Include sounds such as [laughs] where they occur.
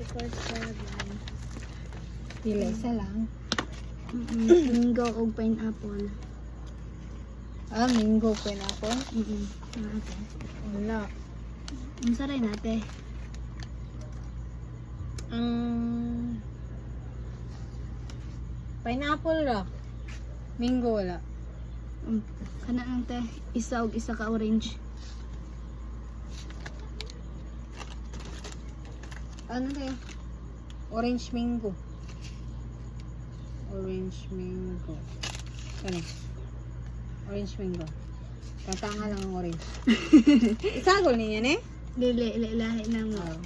for seven. Pila, isa lang. Mm-mm. Mango o pineapple. Ah, mango pineapple. Mm-mm. Ate. Wala. Ang saray nate. Ang pineapple ra. Mango wala. Um, kana ang te. Isa og isa ka orange. Ano kaya? Orange mango. Orange mango. Ano? Orange mango. Tatanga lang ang orange. [laughs] Isagol niya eh? Dili, ilahi na mo. Oh.